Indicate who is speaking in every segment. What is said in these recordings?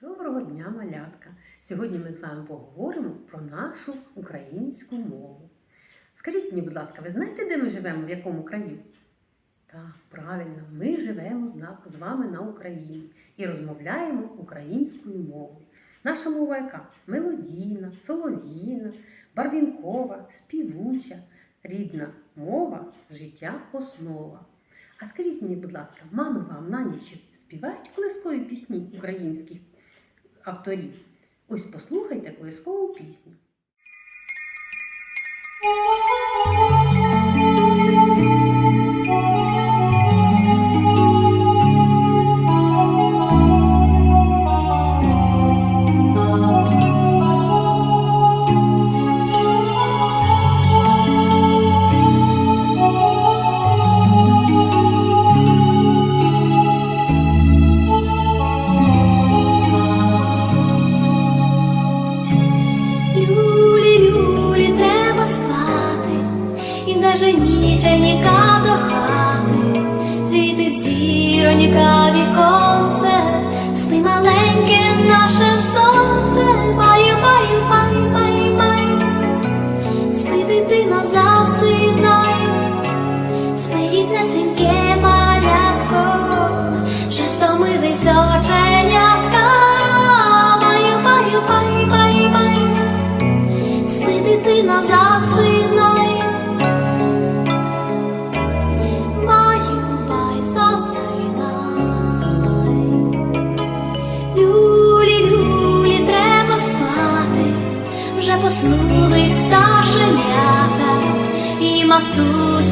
Speaker 1: Доброго дня, малятка! Сьогодні ми з вами поговоримо про нашу українську мову. Скажіть мені, будь ласка, ви знаєте, де ми живемо, в якому краю? Так, правильно, ми живемо з вами на Україні і розмовляємо українською мовою. Наша мова яка? Мелодійна, солов'їна, барвінкова, співуча, рідна мова, життя основа. А скажіть мені, будь ласка, мами вам на ніч співають колискові пісні українських авторів? Ось послухайте колискову пісню.
Speaker 2: І даже ніченька до хати, світить зіронька віконце, спи маленьке наше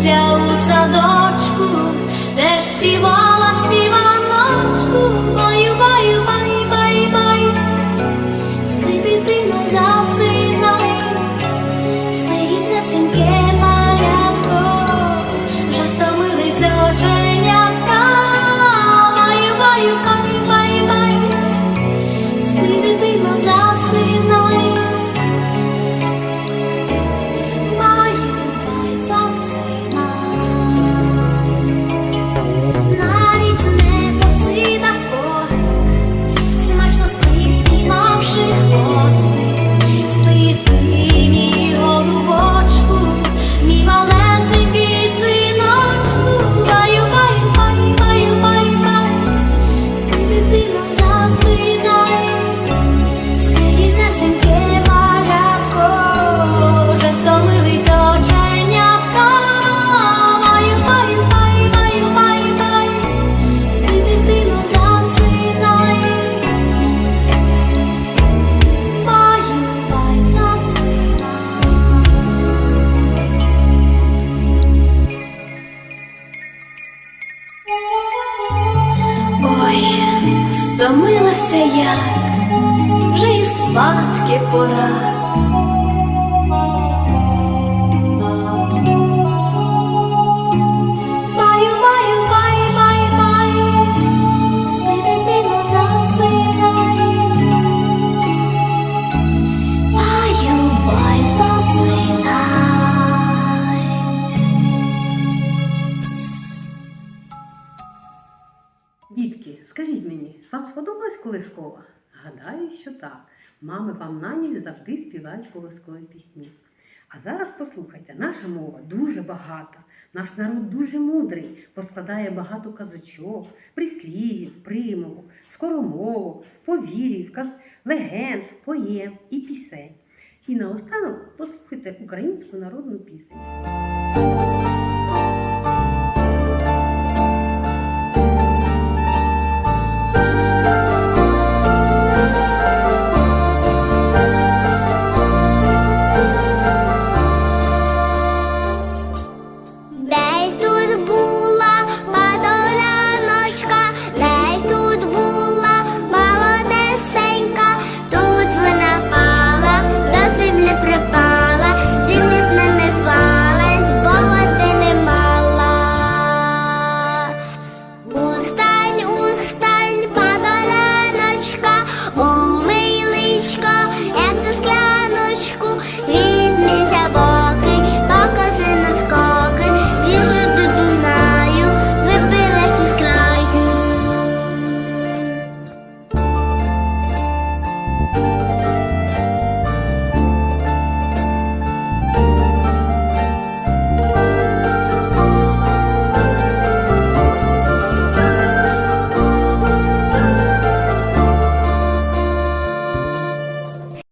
Speaker 2: 掉。Стомилася як вже і спадки пора.
Speaker 1: Мені, вам сподобалась колискова? Гадаю, що так. Мами вам на ніч завжди співають колискові пісні. А зараз послухайте, наша мова дуже багата, наш народ дуже мудрий, поскладає багато казочок, прислів'їв, примовок, скоромовок, повірів, каз... легенд, поєм і пісень. І наостанок послухайте українську народну пісню.